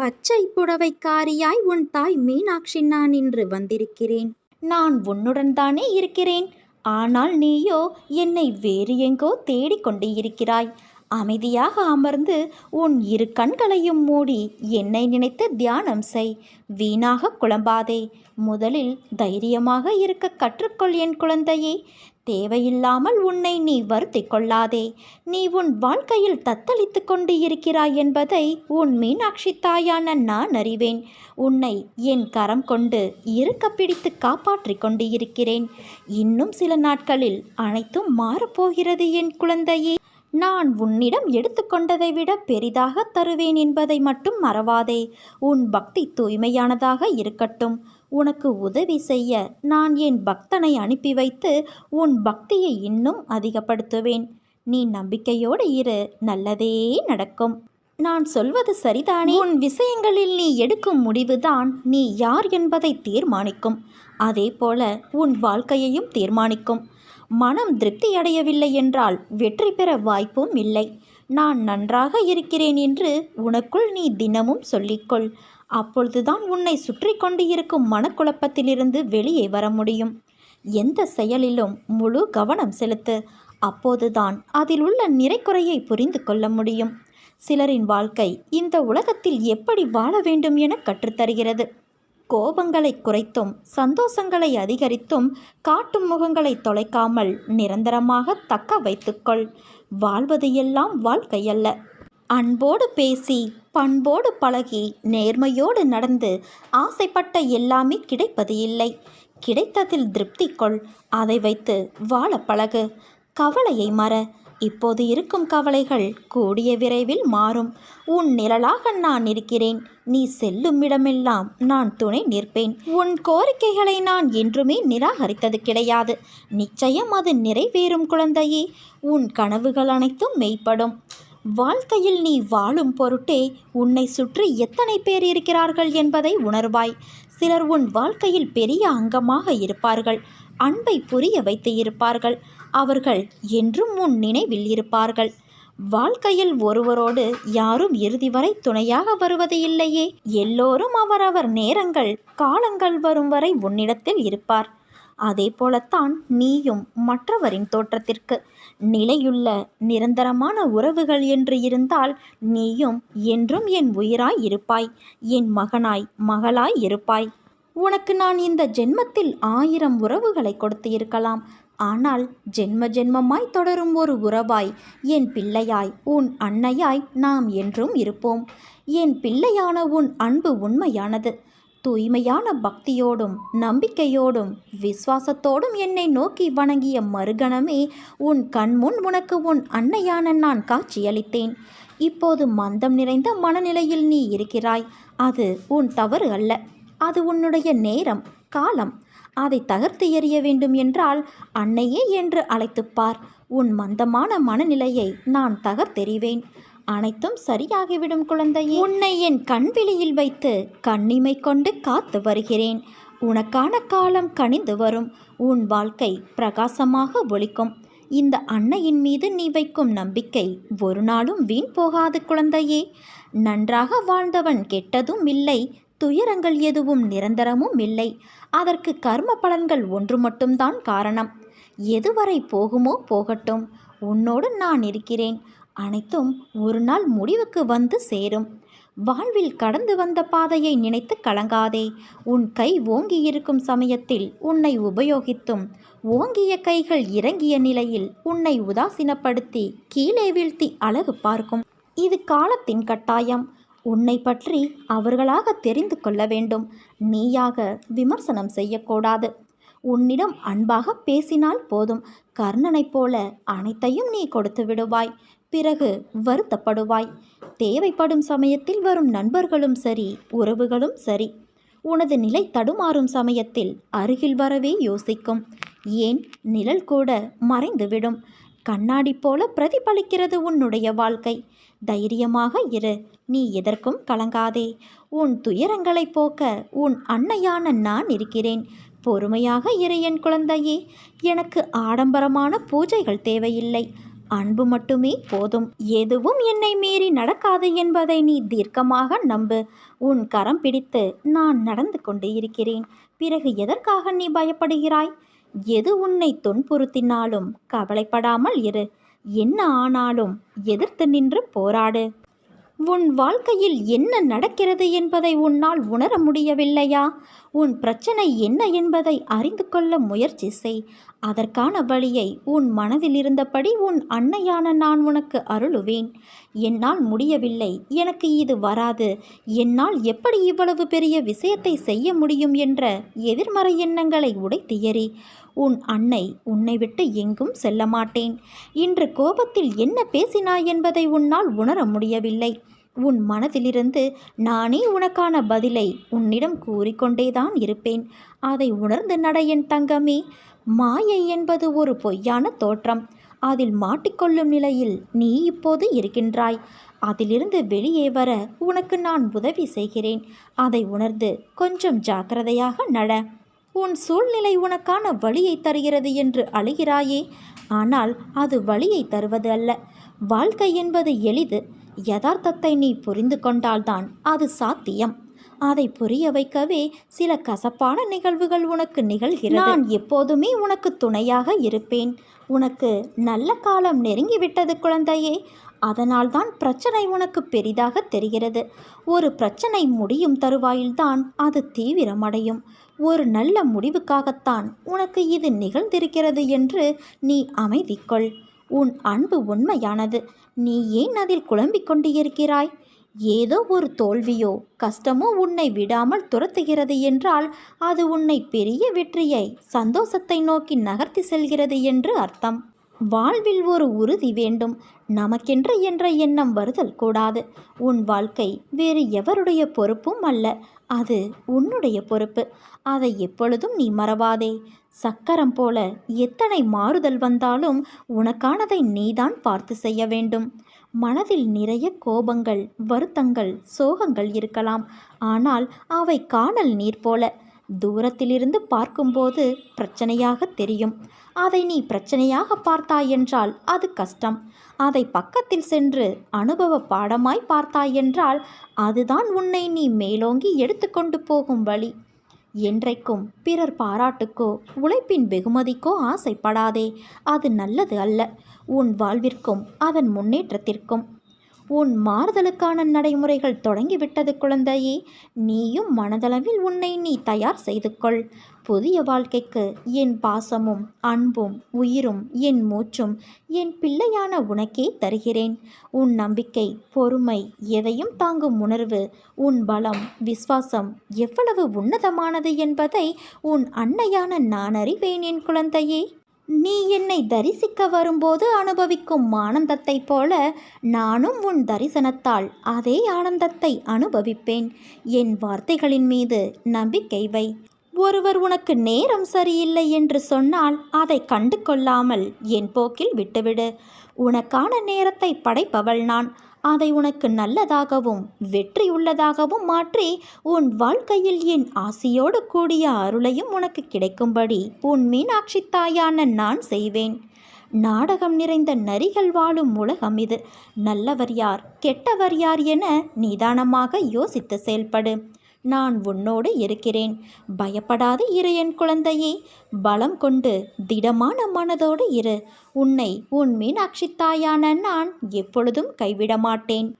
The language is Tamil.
பச்சை புடவைக்காரியாய் உன் தாய் மீனாட்சி நான் இன்று வந்திருக்கிறேன். நான் உன்னுடன் தானே இருக்கிறேன். ஆனால் நீயோ என்னை வேறு எங்கோ தேடிக்கொண்டு இருக்கிறாய். அமைதியாக அமர்ந்து உன் இரு கண்களையும் மூடி என்னை நினைத்து தியானம் செய். வீணாக குழம்பாதே. முதலில் தைரியமாக இருக்க கற்றுக்கொள் என் குழந்தையே. தேவையில்லாமல் உன்னை நீ வருத்தி கொள்ளாதே நீ உன் வாழ்க்கையில் தத்தளித்து கொண்டு இருக்கிறாய் என்பதை உன் மீனாட்சி தாயான நான் அறிவேன். உன்னை என் கரம் கொண்டு இருக்க பிடித்து காப்பாற்றிக் கொண்டு இருக்கிறேன் இன்னும் சில நாட்களில் அனைத்தும் மாறப்போகிறது என் குழந்தையே. நான் உன்னிடம் எடுத்துக்கொண்டதை விட பெரிதாக தருவேன் என்பதை மட்டும் மறவாதே. உன் பக்தி தூய்மையானதாக இருக்கட்டும். உனக்கு உதவி செய்ய நான் என் பக்தனை அனுப்பி வைத்து உன் பக்தியை இன்னும் அதிகப்படுத்துவேன். நீ நம்பிக்கையோடு இரு. நல்லதே நடக்கும். நான் சொல்வது சரிதானே? உன் விஷயங்களில் நீ எடுக்கும் முடிவுதான் நீ யார் என்பதை தீர்மானிக்கும். அதே போல உன் வாழ்க்கையையும் தீர்மானிக்கும். மனம் திருப்தி அடையவில்லை என்றால் வெற்றி பெற வாய்ப்பும் இல்லை. நான் நன்றாக இருக்கிறேன் என்று உனக்குள் நீ தினமும் சொல்லிக்கொள். அப்பொழுதுதான் உன்னை சுற்றி கொண்டு இருக்கும் மனக்குழப்பத்திலிருந்து வெளியே வர முடியும். எந்த செயலிலும் முழு கவனம் செலுத்து. அப்போதுதான் அதில் உள்ள நிறைக்குறையை புரிந்து கொள்ள முடியும். சிலரின் வாழ்க்கை இந்த உலகத்தில் எப்படி வாழ வேண்டும் என கற்றுத்தருகிறது. கோபங்களை குறைத்தும் சந்தோஷங்களை அதிகரித்தும் காட்டும் முகங்களை தொலைக்காமல் நிரந்தரமாக தக்க வைத்துக்கொள். வாழ்வது எல்லாம் வாழ்க்கையல்ல. அன்போடு பேசி பண்போடு பழகி நேர்மையோடு நடந்து ஆசைப்பட்ட எல்லாமே கிடைப்பது இல்லை. கிடைத்ததில் திருப்தி கொள். அதை வைத்து வாழ பழகு. கவலையை மற. இப்போது இருக்கும் கவலைகள் கூடிய விரைவில் மாறும். உன் நிழலாக நான் இருக்கிறேன். நீ செல்லும் இடமெல்லாம் நான் துணை நிற்பேன். உன் கோரிக்கைகளை நான் என்றுமே நிராகரித்தது கிடையாது. நிச்சயம் அது நிறைவேறும் குழந்தையே. உன் கனவுகள் அனைத்தும் மெய்ப்படும். வாழ்க்கையில் நீ வாழும் பொருட்டே உன்னை சுற்றி எத்தனை பேர் இருக்கிறார்கள் என்பதை உணர்வாய். சிலர் உன் வாழ்க்கையில் பெரிய அங்கமாக இருப்பார்கள். அன்பை புரிய வைத்து இருப்பார்கள். அவர்கள் என்றும் உன் நினைவில் இருப்பார்கள். வாழ்க்கையில் ஒருவரோடு யாரும் இறுதி வரை துணையாக வருவது இல்லையே. எல்லோரும் அவரவர் நேரங்கள் காலங்கள் வரும் வரை உன்னிடத்தில் இருப்பார். அதே போலத்தான் நீயும் மற்றவரின் தோற்றத்திற்கு. நிலையுள்ள நிரந்தரமான உறவுகள் என்று இருந்தால் நீயும் என்றும் என் உயிராய் இருப்பாய். என் மகனாய் மகளாய் இருப்பாய். உனக்கு நான் இந்த ஜென்மத்தில் ஆயிரம் உறவுகளை கொடுத்து இருக்கலாம் ஆனால் ஜென்ம ஜென்மமாய் தொடரும் ஒரு உறவாய் என் பிள்ளையாய் உன் அன்னையாய் நாம் என்றும் இருப்போம். என் பிள்ளையான உன் அன்பு உண்மையானது. தூய்மையான பக்தியோடும் நம்பிக்கையோடும் விசுவாசத்தோடும் என்னை நோக்கி வணங்கிய மறுகணமே உன் கண்முன் உனக்கு உன் அன்னையான நான் காட்சியளித்தேன். இப்போது மந்தம் நிறைந்த மனநிலையில் நீ இருக்கிறாய். அது உன் தவறு அல்ல. அது உன்னுடைய நேரம் காலம். அதை தகர்த்து எறிய வேண்டும் என்றால் அன்னையே என்று அழைத்துப்பார் உன் மந்தமான மனநிலையை நான் தகர்த்தெறிவேன். அனைத்தும் சரியாகிவிடும் குழந்தையே. உன்னை என் கண்விழியில் வைத்து கண்ணிமை கொண்டு காத்து வருகிறேன். உனக்கான காலம் கனிந்து வரும். உன் வாழ்க்கை பிரகாசமாக ஒழிக்கும் இந்த அன்னையின் மீது நீ வைக்கும் நம்பிக்கை ஒரு நாளும் வீண் போகாது குழந்தையே. நன்றாக வாழ்ந்தவன் கெட்டதும் இல்லை துயரங்கள் எதுவும் நிரந்தரமும் இல்லை. அதற்கு கர்ம பலன்கள் ஒன்று மட்டும்தான் காரணம். எதுவரை போகுமோ போகட்டும். உன்னோடு நான் இருக்கிறேன். அனைத்தும் ஒரு நாள் முடிவுக்கு வந்து சேரும். வாழ்வில் கடந்து வந்த பாதையை நினைத்து கலங்காதே. உன் கை ஓங்கி இருக்கும் சமயத்தில் உன்னை உபயோகித்தும் ஓங்கிய கைகள் இறங்கிய நிலையில் உன்னை உதாசீனப்படுத்தி கீழே வீழ்த்தி அழகு பார்க்கும். இது காலத்தின் கட்டாயம். உன்னை பற்றி அவர்களாக தெரிந்து கொள்ள வேண்டும். நீயாக விமர்சனம் செய்யக்கூடாது. உன்னிடம் அன்பாக பேசினால் போதும். கர்ணனைப் போல அனைத்தையும் நீ கொடுத்து விடுவாய். பிறகு வருத்தப்படுவாய். தேவைப்படும் சமயத்தில் வரும் நண்பர்களும் சரி உறவுகளும் சரி. உனது நிலை தடுமாறும் சமயத்தில் அருகில் வரவே யோசிக்கும். ஏன்? நிழல் கூட மறைந்துவிடும். கண்ணாடி போல பிரதிபலிக்கிறது உன்னுடைய வாழ்க்கை. தைரியமாக இரு நீ எதற்கும் கலங்காதே. உன் துயரங்களை போக்க உன் அன்னையான நான் இருக்கிறேன். பொறுமையாக இரு என் குழந்தையே. எனக்கு ஆடம்பரமான பூஜைகள் தேவையில்லை. அன்பு மட்டுமே போதும். எதுவும் என்னை மீறி நடக்காது என்பதை நீ தீர்க்கமாக நம்பு. உன் கரம் பிடித்து நான் நடந்து கொண்டு இருக்கிறேன். பிறகு எதற்காக நீ பயப்படுகிறாய்? எது உன்னை துன்புறுத்தினாலும் கவலைப்படாமல் இரு. என்ன ஆனாலும் எதிர்த்து நின்று போராடு. உன் வாழ்க்கையில் என்ன நடக்கிறது என்பதை உன்னால் உணர முடியவில்லையா? உன் பிரச்சனை என்ன என்பதை அறிந்து கொள்ள முயற்சி செய். அதற்கான வழியை உன் மனதில் இருந்தபடி உன் அன்னையான நான் உனக்கு அருளுவேன். என்னால் முடியவில்லை. எனக்கு இது வராது. என்னால் எப்படி இவ்வளவு பெரிய விஷயத்தை செய்ய முடியும் என்ற எதிர்மறை எண்ணங்களை உடைத்து எறி. உன் அன்னை உன்னை விட்டு எங்கும் செல்ல மாட்டேன். இன்று கோபத்தில் என்ன பேசினாய் என்பதை உன்னால் உணர முடியவில்லை. உன் மனதிலிருந்து நானே உனக்கான பதிலை உன்னிடம் கூறிக்கொண்டேதான் இருப்பேன். அதை உணர்ந்து நட என் தங்கமே. மாயை என்பது ஒரு பொய்யான தோற்றம். அதில் மாட்டிக்கொள்ளும் நிலையில் நீ இப்போது இருக்கின்றாய். அதிலிருந்து வெளியே வர உனக்கு நான் உதவி செய்கிறேன். அதை உணர்ந்து கொஞ்சம் ஜாக்கிரதையாக நட. உன் சூழ்நிலை உனக்கான வழியை தருகிறது என்று அழுகிறாயே. ஆனால் அது வழியை தருவது அல்ல. வாழ்க்கை என்பது எளிது. யதார்த்தத்தை நீ புரிந்து கொண்டால்தான் அது சாத்தியம். அதை புரிய வைக்கவே சில கசப்பான நிகழ்வுகள் உனக்கு நிகழ்கிறது. நான் எப்போதுமே உனக்கு துணையாக இருப்பேன். உனக்கு நல்ல காலம் நெருங்கிவிட்டது குழந்தையே. அதனால்தான் பிரச்சனை உனக்கு பெரிதாக தெரிகிறது. ஒரு பிரச்சனை முடியும் தருவாயில்தான் அது தீவிரமடையும். ஒரு நல்ல முடிவுக்காகத்தான் உனக்கு இது நிகழ்ந்திருக்கிறது என்று நீ அமைதி கொள் உன் அன்பு உண்மையானது. நீ ஏன் அதில் குழம்பிக் கொண்டு இருக்கிறாய் ஏதோ ஒரு தோல்வியோ கஷ்டமோ உன்னை விடாமல் துரத்துகிறது என்றால் அது உன்னை பெரிய வெற்றியை சந்தோஷத்தை நோக்கி நகர்த்தி செல்கிறது என்று அர்த்தம். வாழ்வில் ஒரு உறுதி வேண்டும். நமக்கென்று என்ற எண்ணம் வருதல் கூடாது. உன் வாழ்க்கை வேறு எவருடைய பொறுப்பும் அல்ல. அது உன்னுடைய பொறுப்பு. அதை எப்பொழுதும் நீ மறவாதே. சக்கரம் போல எத்தனை மாறுதல் வந்தாலும் உனக்கானதை நீதான் பார்த்து செய்ய வேண்டும். மனதில் நிறைய கோபங்கள் வருத்தங்கள் சோகங்கள் இருக்கலாம். ஆனால் அவை காணல் நீர் போல. தூரத்திலிருந்து பார்க்கும்போது பிரச்சனையாக தெரியும். அதை நீ பிரச்சனையாக பார்த்தாய் என்றால் அது கஷ்டம். அதை பக்கத்தில் சென்று அனுபவ பாடமாய் பார்த்தாய் என்றால் அதுதான் உன்னை நீ மேலோங்கி எடுத்துக்கொண்டு போகும் வழி. என்றைக்கும் பிறர் பாராட்டுக்கோ உழைப்பின் வெகுமதிக்கோ ஆசைப்படாதே. அது நல்லது அல்ல. உன் வாழ்விற்கும் அதன் முன்னேற்றத்திற்கும். உன் மாறுதலுக்கான நடைமுறைகள் தொடங்கிவிட்டது குழந்தையே. நீயும் மனதளவில் உன்னை நீ தயார் செய்து கொள் புதிய வாழ்க்கைக்கு என் பாசமும் அன்பும் உயிரும் என் மூச்சும் என் பிள்ளையான உனக்கே தருகிறேன். உன் நம்பிக்கை பொறுமை எதையும் தாங்கும் உணர்வு உன் பலம் விஸ்வாசம் எவ்வளவு உன்னதமானது என்பதை உன் அன்னையான நான் அறிவேன் என் குழந்தையே. நீ என்னை தரிசிக்க வரும்போது அனுபவிக்கும் ஆனந்தத்தைப் போல நானும் உன் தரிசனத்தால் அதே ஆனந்தத்தை அனுபவிப்பேன். என் வார்த்தைகளின் மீது நம்பிக்கை வை. ஒருவர் உனக்கு நேரம் சரியில்லை என்று சொன்னால் அதை கண்டு கொள்ளாமல் என் போக்கில் விட்டுவிடு. உனக்கான நேரத்தை படைப்பவள் நான். அதை உனக்கு நல்லதாகவும் வெற்றியுள்ளதாகவும் மாற்றி உன் வாழ்க்கையில் என் ஆசியோடு கூடிய அருளையும் உனக்கு கிடைக்கும்படி உன் மீனாட்சி தாயான நான் செய்வேன். நாடகம் நிறைந்த நரிகள் வாழும் உலகம் இது. நல்லவர் யார் கெட்டவர் யார் என நிதானமாக யோசித்து செயல்படு. நான் உன்னோடு இருக்கிறேன். பயப்படாது இரு என் குழந்தையே. பலம் கொண்டு திடமான மனதோடு இரு. உன்னை உன் மீனாட்சி தாயான நான் எப்பொழுதும் கைவிட மாட்டேன்